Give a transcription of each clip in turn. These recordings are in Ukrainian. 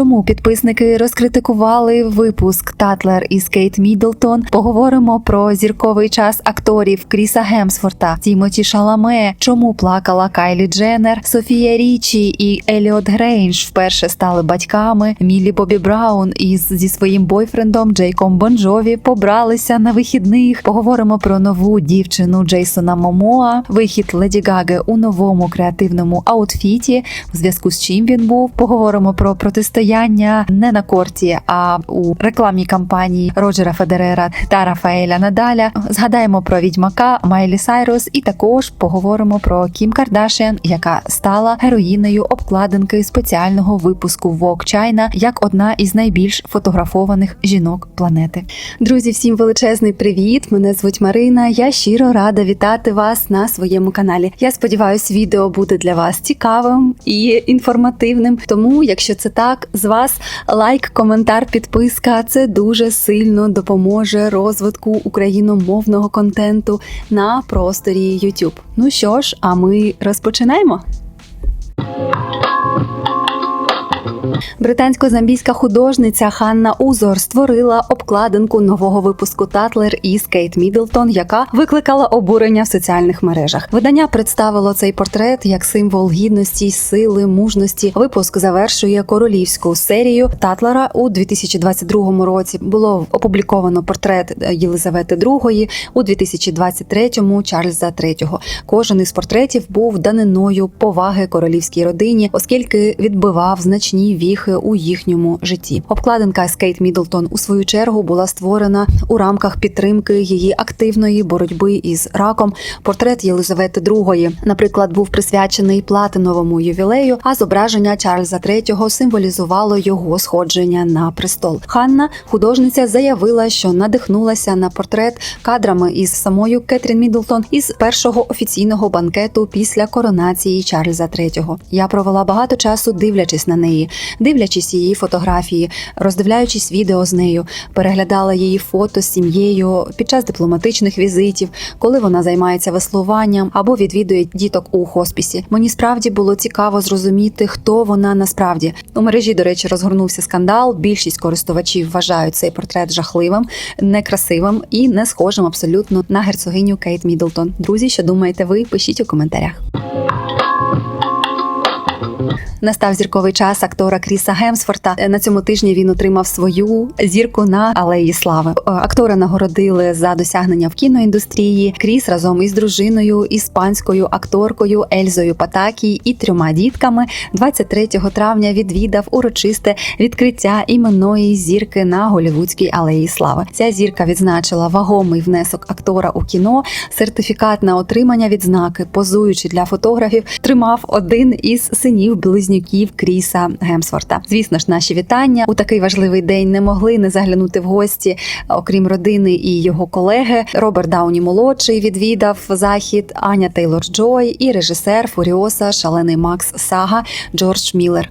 чому підписники розкритикували випуск Татлер із Кейт Міддлтон. Поговоримо про зірковий час акторів Кріса Гемсворта, Тімоті Шаламе, чому плакала Кайлі Дженнер, Софія Річі і Еліот Грейнж вперше стали батьками. Мілі Бобі Браун із зі своїм бойфрендом Джейком Бонжові побралися на вихідних. Поговоримо про нову дівчину Джейсона Момоа, вихід Леді Гаги у новому креативному аутфіті, в зв'язку з чим він був. Поговоримо про протистояння не на корті, а у рекламній кампанії Роджера Федерера та Рафаеля Надаля. Згадаємо про відьмака Майлі Сайрус, і також поговоримо про Кім Кардашіан, яка стала героїнею обкладинки спеціального випуску Vogue China як одна із найбільш фотографованих жінок планети. Друзі, всім величезний привіт! Мене звуть Марина. Я щиро рада вітати вас на своєму каналі. Я сподіваюся, відео буде для вас цікавим і інформативним. Тому, якщо це так, з вас лайк, коментар, підписка це дуже сильно допоможе розвитку україномовного контенту на просторі YouTube. Ну що ж, а ми розпочинаємо. Британсько-замбійська художниця Ханна Узор створила обкладинку нового випуску Татлер із Кейт Міддлтон, яка викликала обурення в соціальних мережах. Видання представило цей портрет як символ гідності, сили, мужності. Випуск завершує королівську серію Татлера у 2022 році. Було опубліковано портрет Єлизавети II, у 2023-му Чарльза III. Кожен із портретів був даниною поваги королівській родині, оскільки відбивав значні віхи у їхньому житті. Обкладинка з Кейт Міддлтон у свою чергу була створена у рамках підтримки її активної боротьби із раком. Портрет Єлизавети II, наприклад, був присвячений платиновому ювілею, а зображення Чарльза III символізувало його сходження на престол. Ханна, художниця, заявила, що надихнулася на портрет кадрами із самою Кетрін Міддлтон із першого офіційного банкету після коронації Чарльза III. Я провела багато часу, дивлячись на неї дивлячись її фотографії, роздивляючись відео з нею, переглядала її фото з сім'єю під час дипломатичних візитів, коли вона займається веслуванням або відвідує діток у хоспісі. Мені справді було цікаво зрозуміти, хто вона насправді у мережі. До речі, розгорнувся скандал. Більшість користувачів вважають цей портрет жахливим, некрасивим і не схожим абсолютно на герцогиню Кейт Міддлтон. Друзі, що думаєте ви? Пишіть у коментарях. Настав зірковий час актора Кріса Гемсфорта. На цьому тижні він отримав свою зірку на алеї слави. Актора нагородили за досягнення в кіноіндустрії. Кріс разом із дружиною, іспанською акторкою Ельзою Патакі і трьома дітками 23 травня відвідав урочисте відкриття іменної зірки на голівудській алеї слави. Ця зірка відзначила вагомий внесок актора у кіно, сертифікат на отримання відзнаки, позуючи для фотографів, тримав один із синів близнюків Кріса Гемсворта. Звісно ж, наші вітання у такий важливий день не могли не заглянути в гості, окрім родини і його колеги. Роберт Дауні молодший відвідав захід, Аня Тейлор Джой і режисер Фуріоса, шалений Макс Сага Джордж Міллер.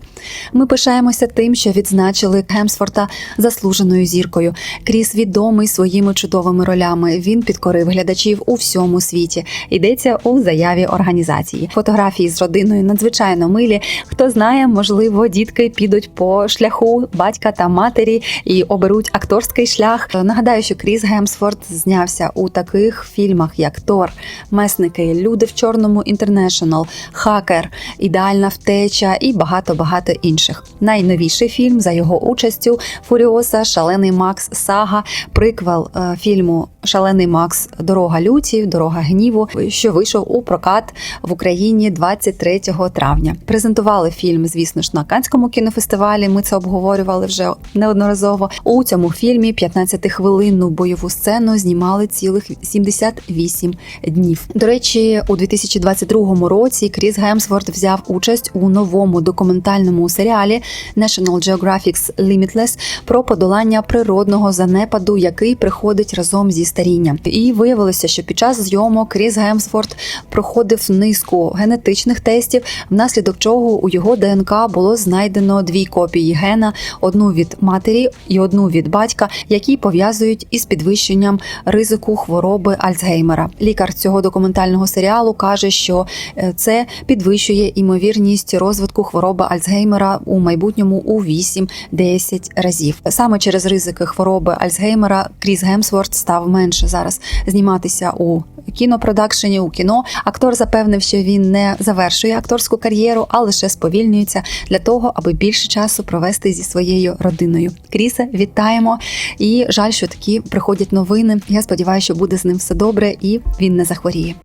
Ми пишаємося тим, що відзначили Гемсворта заслуженою зіркою. Кріс відомий своїми чудовими ролями. Він підкорив глядачів у всьому світі. Йдеться у заяві організації. Фотографії з родиною надзвичайно милі. Хто знає, можливо, дітки підуть по шляху батька та матері і оберуть акторський шлях. Нагадаю, що Кріс Гемсфорд знявся у таких фільмах, як Тор, Месники, Люди в Чорному Інтернешнл, Хакер, Ідеальна втеча і багато багато інших. Найновіший фільм за його участю Фуріоса, Шалений Макс Сага, приквел е, фільму Шалений Макс Дорога люті, Дорога гніву, що вийшов у прокат в Україні 23 травня. Презентували фільм, звісно ж, на Канському кінофестивалі. Ми це обговорювали вже неодноразово. У цьому фільмі 15-хвилинну бойову сцену знімали цілих 78 днів. До речі, у 2022 році Кріс Гемсворт взяв участь у новому документальному серіалі National Geographic's Limitless про подолання природного занепаду, який приходить разом зі старіння. І виявилося, що під час зйомок Кріс Гемсворт проходив низку генетичних тестів, внаслідок чого у його ДНК було знайдено дві копії гена: одну від матері і одну від батька, які пов'язують із підвищенням ризику хвороби Альцгеймера. Лікар цього документального серіалу каже, що е, це підвищує імовірність розвитку хвороби Альцгеймера у майбутньому у 8-10 разів. Саме через ризики хвороби Альцгеймера Кріс Гемсворт став менше зараз зніматися у кінопродакшені, у кіно. Актор запевнив, що він не завершує акторську кар'єру, а лише сповільнюється для того, аби більше часу провести зі своєю родиною. Крісе, вітаємо! І жаль, що такі приходять новини. Я сподіваюся, що буде з ним все добре і він не захворіє.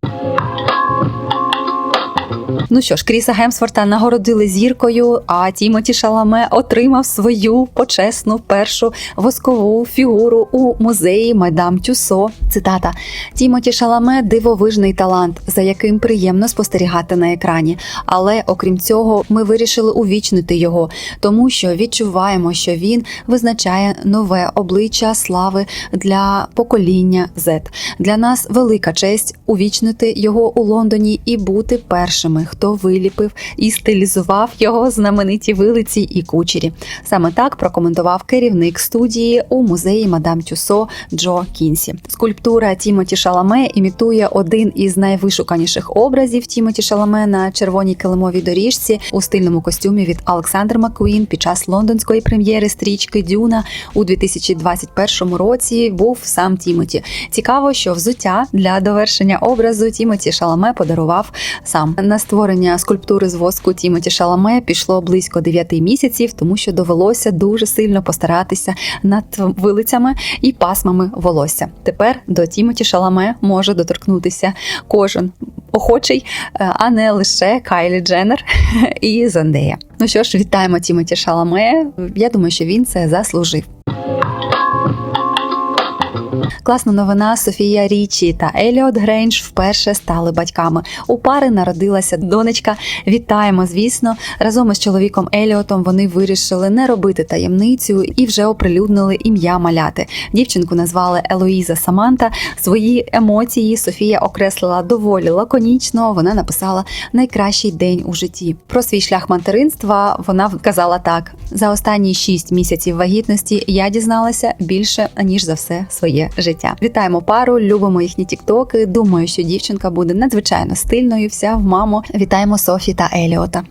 Ну що ж, Кріса Гемсворта нагородили зіркою, а Тімоті Шаламе отримав свою почесну першу воскову фігуру у музеї Майдам Тюсо. Цитата: Тімоті Шаламе дивовижний талант, за яким приємно спостерігати на екрані. Але окрім цього, ми вирішили увічнити його, тому що відчуваємо, що він визначає нове обличчя слави для покоління Z. Для нас велика честь увічнити його у Лондоні і бути першими, хто виліпив і стилізував його знамениті вилиці і кучері. Саме так прокоментував керівник студії у музеї Мадам Тюсо Джо Кінсі. Скульптура Тімоті Шаламе імітує один із найвишуканіших образів Тімоті Шаламе на червоній килимовій доріжці у стильному костюмі від Олександр Маккуін під час лондонської прем'єри стрічки Дюна у 2021 році. Був сам Тімоті. Цікаво, що взуття для довершення образу Тімоті Шаламе подарував сам на створення скульптури з воску Тімоті Шаламе пішло близько 9 місяців, тому що довелося дуже сильно постаратися над вилицями і пасмами волосся. Тепер до Тімоті Шаламе може доторкнутися кожен охочий, е, а не лише Кайлі Дженнер і Зандея. Ну що ж, вітаємо Тімоті Шаламе. Я думаю, що він це заслужив. Класна новина Софія Річі та Еліот Грейндж вперше стали батьками. У пари народилася донечка. Вітаємо, звісно. Разом із чоловіком Еліотом вони вирішили не робити таємницю і вже оприлюднили ім'я маляти. Дівчинку назвали Елоїза Саманта. Свої емоції Софія окреслила доволі лаконічно. Вона написала найкращий день у житті. Про свій шлях материнства вона вказала так: за останні шість місяців вагітності я дізналася більше ніж за все своє життя. Вітаємо пару, любимо їхні тіктоки. Думаю, що дівчинка буде надзвичайно стильною. Вся в маму. Вітаємо Софі та Еліота.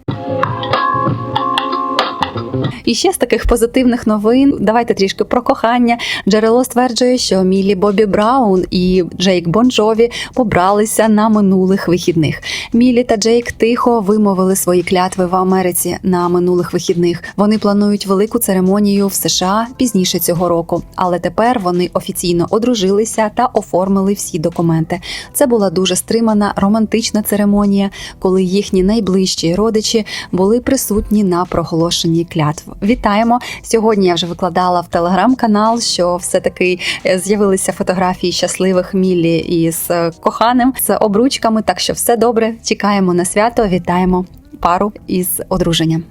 І ще з таких позитивних новин. Давайте трішки про кохання. Джерело стверджує, що Мілі Бобі Браун і Джейк Бонджові побралися на минулих вихідних. Мілі та Джейк тихо вимовили свої клятви в Америці на минулих вихідних. Вони планують велику церемонію в США пізніше цього року, але тепер вони офіційно одружилися та оформили всі документи. Це була дуже стримана романтична церемонія, коли їхні найближчі родичі були присутні на проголошенні клятв. Вітаємо сьогодні. Я вже викладала в телеграм-канал, що все таки з'явилися фотографії щасливих Мілі із коханим з обручками. Так що все добре. Чекаємо на свято. Вітаємо пару із одруженням.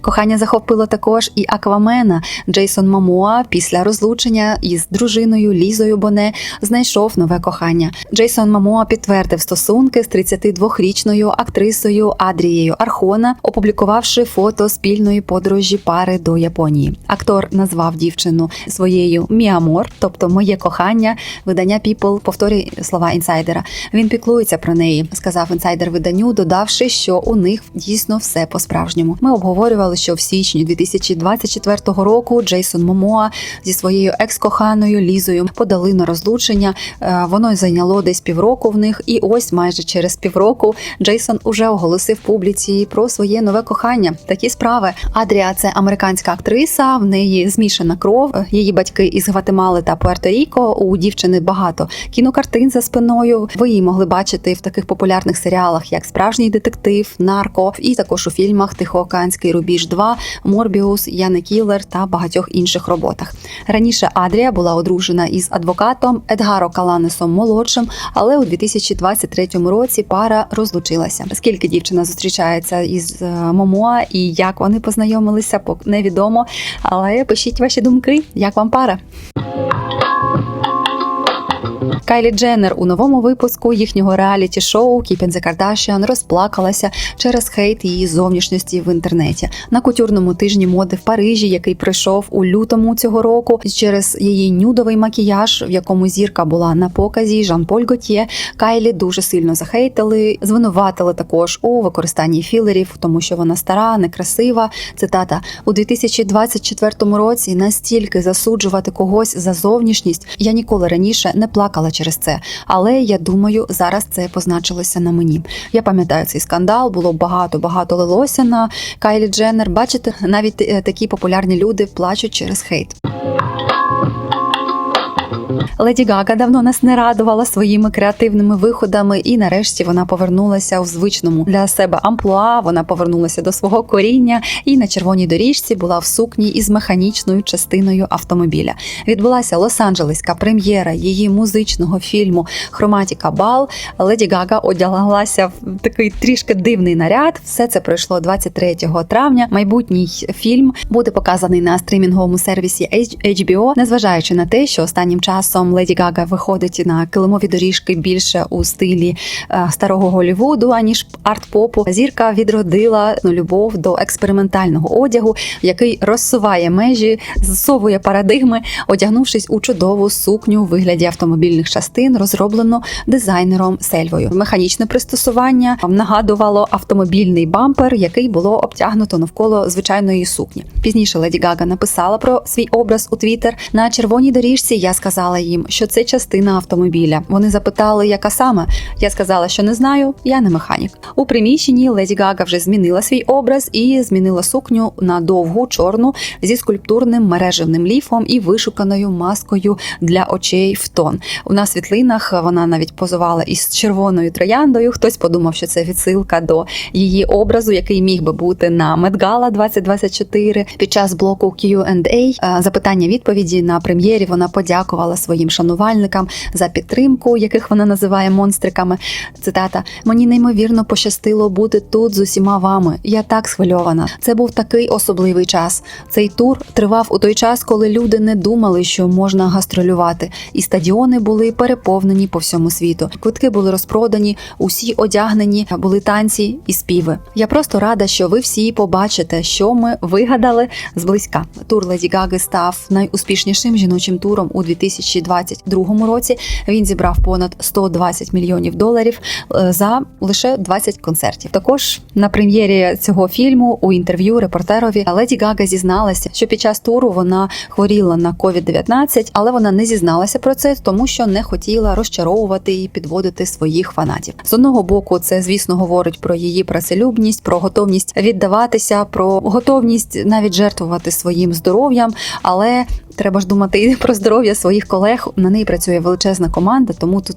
Кохання захопило також і Аквамена. Джейсон Мамоа після розлучення із дружиною Лізою Боне знайшов нове кохання. Джейсон Мамоа підтвердив стосунки з 32-річною актрисою Адрією Архона, опублікувавши фото спільної подорожі пари до Японії. Актор назвав дівчину своєю Міамор, тобто моє кохання. Видання People повторює слова інсайдера. Він піклується про неї, сказав інсайдер виданню, додавши, що у них дійсно все по-справжньому. Ми обговорювали, що в січні 2024 року Джейсон Момоа зі своєю екс-коханою Лізою подали на розлучення. Е, Воно зайняло десь півроку в них, і ось майже через півроку Джейсон уже оголосив публіці про своє нове кохання. Такі справи. Адріа це американська актриса. В неї змішана кров. Її батьки із Гватемали та Пуерто-Ріко. У дівчини багато кінокартин за спиною. Ви її могли бачити в таких популярних серіалах, як Справжній детектив, Нарко, і також у фільмах Тихоокеанський рубіж 2, Морбіус, Яне Кілер та багатьох інших роботах. Раніше Адрія була одружена із адвокатом Едгаро Каланесом молодшим, але у 2023 році пара розлучилася. Скільки дівчина зустрічається із е, Момоа і як вони познайомилися, невідомо. Але пишіть ваші думки, як вам пара. Кайлі Дженнер у новому випуску їхнього реаліті шоу Keeping the Kardashian розплакалася через хейт її зовнішності в інтернеті на кутюрному тижні моди в Парижі, який пройшов у лютому цього року. Через її нюдовий макіяж, в якому зірка була на показі, Жан-Поль Готьє, Кайлі дуже сильно захейтили, звинуватили також у використанні філерів, тому що вона стара, некрасива. Цитата у 2024 році настільки засуджувати когось за зовнішність. Я ніколи раніше не плакала через це, але я думаю, зараз це позначилося на мені. Я пам'ятаю цей скандал, було багато багато лилося на Кайлі Дженнер. Бачите, навіть е, такі популярні люди плачуть через хейт. Леді Гага давно нас не радувала своїми креативними виходами, і нарешті вона повернулася у звичному для себе амплуа. Вона повернулася до свого коріння і на червоній доріжці була в сукні із механічною частиною автомобіля. Відбулася Лос-Анджелеська прем'єра її музичного фільму Хроматіка Бал. Леді Гага одяглася в такий трішки дивний наряд. Все це пройшло 23 травня. Майбутній фільм буде показаний на стрімінговому сервісі HBO, незважаючи на те, що останнім часом Леді Гага виходить на килимові доріжки більше у стилі е, старого Голлівуду, аніж арт-попу. Зірка відродила любов до експериментального одягу, який розсуває межі, зсовує парадигми, одягнувшись у чудову сукню у вигляді автомобільних частин, розроблену дизайнером Сельвою. Механічне пристосування нагадувало автомобільний бампер, який було обтягнуто навколо звичайної сукні. Пізніше Леді Гага написала про свій образ у Твіттер. На червоній доріжці я сказала їм, що це частина автомобіля. Вони запитали, яка саме. Я сказала, що не знаю, я не механік. У приміщенні Леді Гага вже змінила свій образ і змінила сукню на довгу чорну зі скульптурним мережевним ліфом і вишуканою маскою для очей в тон. У нас світлинах вона навіть позувала із червоною трояндою. Хтось подумав, що це відсилка до її образу, який міг би бути на Медгала 2024. Під час блоку Q&A, е, запитання відповіді на прем'єрі. Вона подякувала своїм шанувальникам за підтримку, яких вона називає монстриками. Цитата: мені неймовірно пощастило бути тут з усіма вами. Я так схвильована. Це був такий особливий час. Цей тур тривав у той час, коли люди не думали, що можна гастролювати, і стадіони були переповнені по всьому світу. Квитки були розпродані, усі одягнені, були танці і співи. Я просто рада, що ви всі побачите, що ми вигадали зблизька. Тур Леді Гаги став найуспішнішим жіночим туром у 2022 році. Він зібрав понад 120 мільйонів доларів е, за лише 20 концертів. Також на прем'єрі цього фільму у інтерв'ю репортерові Леді Гага зізналася, що під час туру вона хворіла на COVID-19, але вона не зізналася про це, тому що не хотіла розчаровувати і підводити своїх фанатів. З одного боку, це звісно говорить про її працелюбність, про готовність віддаватися, про готовність навіть жертвувати своїм здоров'ям, але Треба ж думати і про здоров'я своїх колег. На неї працює величезна команда, тому тут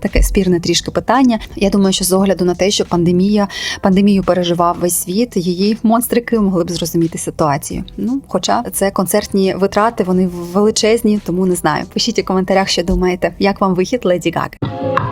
таке спірне трішки питання. Я думаю, що з огляду на те, що пандемія пандемію переживав весь світ, її монстрики могли б зрозуміти ситуацію. Ну, хоча це концертні витрати, вони величезні, тому не знаю. Пишіть у коментарях, що думаєте, як вам вихід Леді Гаги.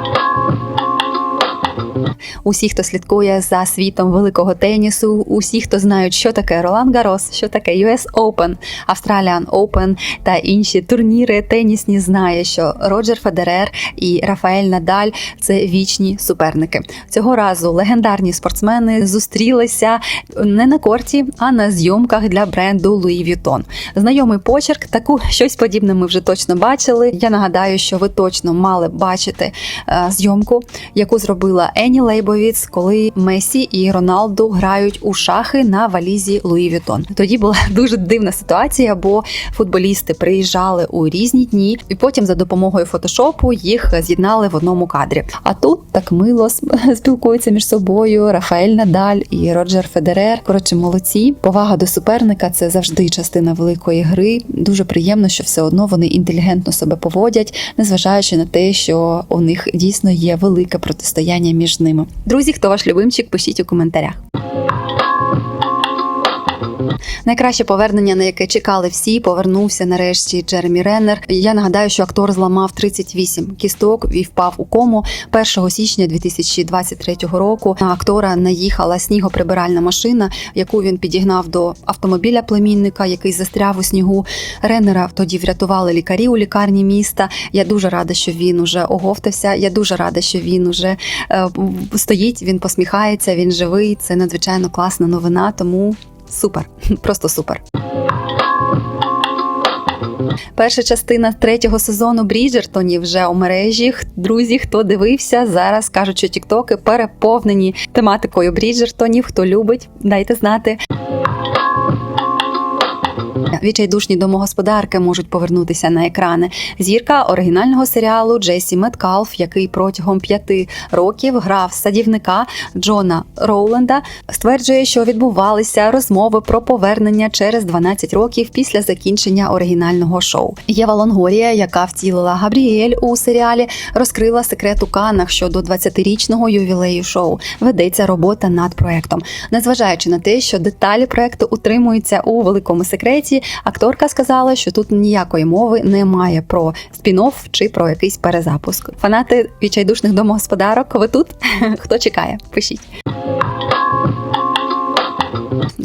Усі, хто слідкує за світом великого тенісу, усі, хто знають, що таке Ролан Гарос, що таке US Open, Australian Open та інші турніри тенісні, знає, що Роджер Федерер і Рафаель Надаль це вічні суперники. Цього разу легендарні спортсмени зустрілися не на корті, а на зйомках для бренду Louis Vuitton. Знайомий почерк, таку щось подібне ми вже точно бачили. Я нагадаю, що ви точно мали бачити е, зйомку, яку зробила Ені Лейбовіц, коли Месі і Роналду грають у шахи на валізі Луї Вітон. Тоді була дуже дивна ситуація, бо футболісти приїжджали у різні дні, і потім за допомогою фотошопу їх з'єднали в одному кадрі. А тут так мило спілкуються між собою Рафаель Надаль і Роджер Федерер. Коротше, молодці. Повага до суперника це завжди частина великої гри. Дуже приємно, що все одно вони інтелігентно себе поводять, незважаючи на те, що у них дійсно є велике протистояння між ними. Друзі, хто ваш любимчик, пишіть у коментарях. Найкраще повернення, на яке чекали всі, повернувся нарешті Джеремі Реннер. Я нагадаю, що актор зламав 38 кісток і впав у кому 1 січня 2023 року. На актора наїхала снігоприбиральна машина, яку він підігнав до автомобіля племінника, який застряв у снігу. Реннера тоді врятували лікарі у лікарні міста. Я дуже рада, що він уже оговтався. Я дуже рада, що він уже е, стоїть. Він посміхається, він живий. Це надзвичайно класна новина. Тому супер, просто супер. Перша частина третього сезону Бріджертонів вже у мережі. Друзі, хто дивився, зараз кажуть, що тіктоки переповнені тематикою Бріджертонів. Хто любить, дайте знати. Відчайдушні домогосподарки можуть повернутися на екрани. Зірка оригінального серіалу Джесі Меткалф, який протягом п'яти років грав садівника Джона Роуленда, стверджує, що відбувалися розмови про повернення через 12 років після закінчення оригінального шоу. Єва Лонгорія, яка втілила Габріель у серіалі, розкрила секрет у Каннах щодо 20-річного ювілею шоу. Ведеться робота над проектом. Незважаючи на те, що деталі проекту утримуються у великому секреті, акторка сказала, що тут ніякої мови немає про спін-офф чи про якийсь перезапуск. Фанати відчайдушних домогосподарок, ви тут? Хто чекає? Пишіть.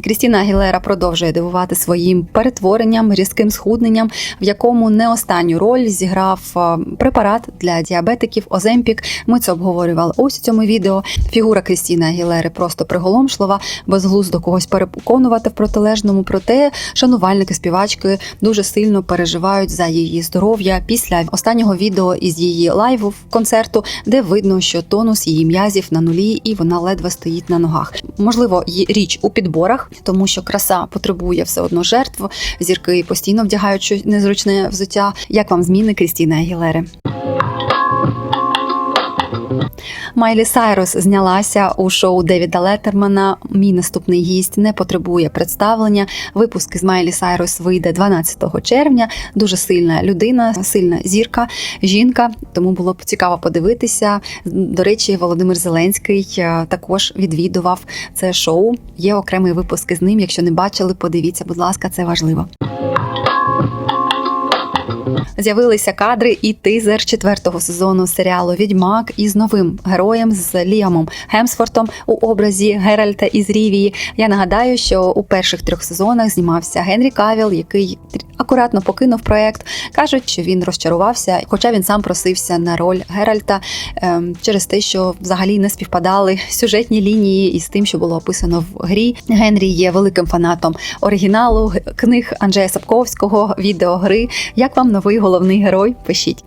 Крістіна Агілера продовжує дивувати своїм перетворенням, різким схудненням, в якому не останню роль зіграв е, препарат для діабетиків Оземпік. Ми це обговорювали ось у цьому відео. Фігура Крістіни Агілери просто приголомшлива, безглуздо когось переконувати в протилежному. Проте шанувальники співачки дуже сильно переживають за її здоров'я після останнього відео із її лайву концерту, де видно, що тонус її м'язів на нулі, і вона ледве стоїть на ногах. Можливо, річ у підборах, тому що краса потребує все одно жертв. Зірки постійно вдягають щось незручне взуття. Як вам зміни Крістіни Агілери? Майлі Сайрус знялася у шоу Девіда Леттермана. Мій наступний гість не потребує представлення. Випуск з Майлі Сайрус вийде 12 червня. Дуже сильна людина, сильна зірка, жінка. Тому було б цікаво подивитися. До речі, Володимир Зеленський е, також відвідував це шоу. Є окремий випуск із ним. Якщо не бачили, подивіться, будь ласка, це важливо. З'явилися кадри і тизер четвертого сезону серіалу Відьмак із новим героєм з Ліамом Гемсфортом у образі Геральта із Рівії. Я нагадаю, що у перших трьох сезонах знімався Генрі Кавіл, який акуратно покинув проект. кажуть, що він розчарувався, хоча він сам просився на роль Геральта ем, через те, що взагалі не співпадали сюжетні лінії із тим, що було описано в грі. Генрі є великим фанатом оригіналу книг Анджея Сапковського, відеогри. Як вам новий головний герой? Пишіть.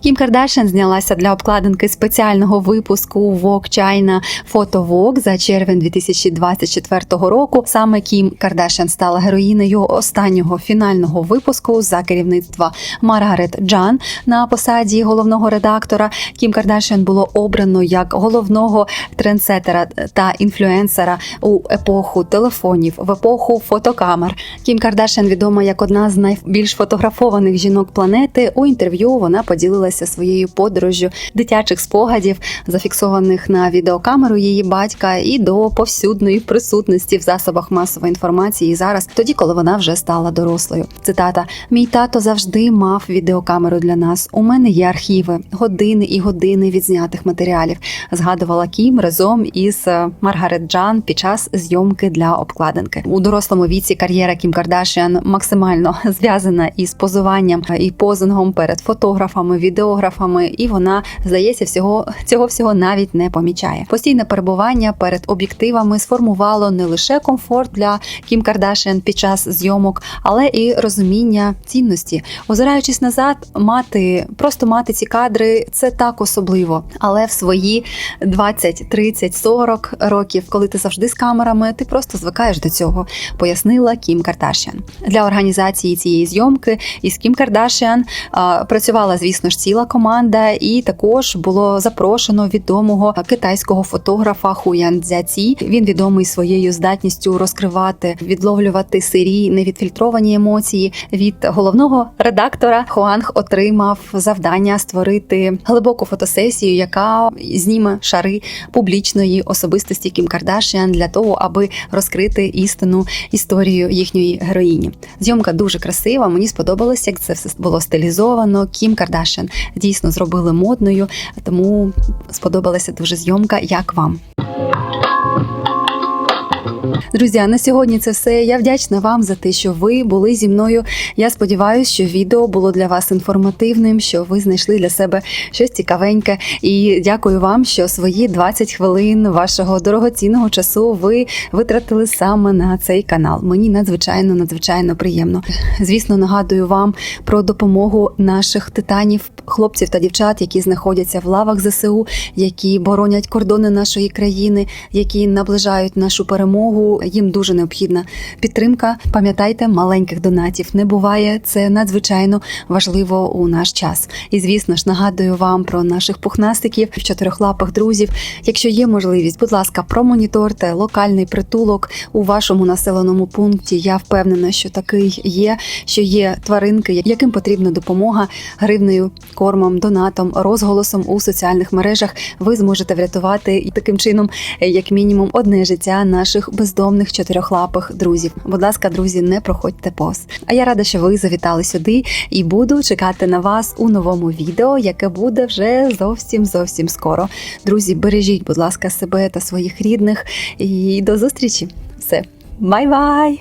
Кім Кардашян знялася для обкладинки спеціального випуску Vogue China Photo Vogue за червень 2024 року. Саме Кім Кардашян стала героїнею останнього фінального випуску за керівництва Маргарет Джан на посаді головного редактора. Кім Кардашян було обрано як головного трендсетера та інфлюенсера у епоху телефонів, в епоху фотокамер. Кім Кардашян відома як одна з найбільш фотографованих жінок планети. У інтерв'ю вона поділилася своєю подорожжю дитячих спогадів, зафіксованих на відеокамеру її батька, і до повсюдної присутності в засобах масової інформації зараз, тоді, коли вона вже стала дорослою. Цитата: Мій тато завжди мав відеокамеру для нас. У мене є архіви, години і години відзнятих матеріалів. Згадувала Кім разом із е, Маргарет Джан під час зйомки для обкладинки. У дорослому віці кар'єра Кім Кардашіан максимально зв'язана із позуванням і позингом перед фотографами, відеографами, і вона здається, всього цього всього навіть не помічає. Постійне перебування перед об'єктивами сформувало не лише комфорт для Кім Кардашіан під час зйомок, але і розуміння цінності. Озираючись назад, мати просто мати ці кадри це так особливо. Але в свої 20, 30, 40 років, коли ти завжди з камерами, ти просто звикаєш до цього, пояснила Кім Кардашіан. Для організації цієї зйомки із Кім Кардашіан а, працювала, звісно ж, також ціла команда, і також було запрошено відомого китайського фотографа Хуян Цзяці. Він відомий своєю здатністю розкривати, відловлювати сирі, невідфільтровані емоції. Від головного редактора Хуанг отримав завдання створити глибоку фотосесію, яка зніме шари публічної особистості Кім Кардашіан для того, аби розкрити істинну історію їхньої героїні. Зйомка дуже красива. Мені сподобалось, як це все було стилізовано. Кім Кардашіан дійсно зробили модною, тому сподобалася дуже зйомка. Як вам? Друзі, а на сьогодні це все. Я вдячна вам за те, що ви були зі мною. Я сподіваюся, що відео було для вас інформативним, що ви знайшли для себе щось цікавеньке. І дякую вам, що свої 20 хвилин вашого дорогоцінного часу ви витратили саме на цей канал. Мені надзвичайно надзвичайно приємно. Звісно, нагадую вам про допомогу наших титанів, хлопців та дівчат, які знаходяться в лавах ЗСУ, які боронять кордони нашої країни, які наближають нашу перемогу. Їм дуже необхідна підтримка. Пам'ятайте, маленьких донатів не буває. Це надзвичайно важливо у наш час. І звісно ж нагадую вам про наших пухнастиків, чотирьохлапих друзів. Якщо є можливість, будь ласка, промоніторте локальний притулок у вашому населеному пункті. Я впевнена, що такий є, що є тваринки, яким потрібна допомога гривнею, кормом, донатом, розголосом у соціальних мережах. Ви зможете врятувати і таким чином, як мінімум, одне життя наших бездомних чотирьохлапих друзів. Будь ласка, друзі, не проходьте повз. А я рада, що ви завітали сюди і буду чекати на вас у новому відео, яке буде вже зовсім зовсім скоро. Друзі, бережіть, будь ласка, себе та своїх рідних. І до зустрічі. Все, бай-бай!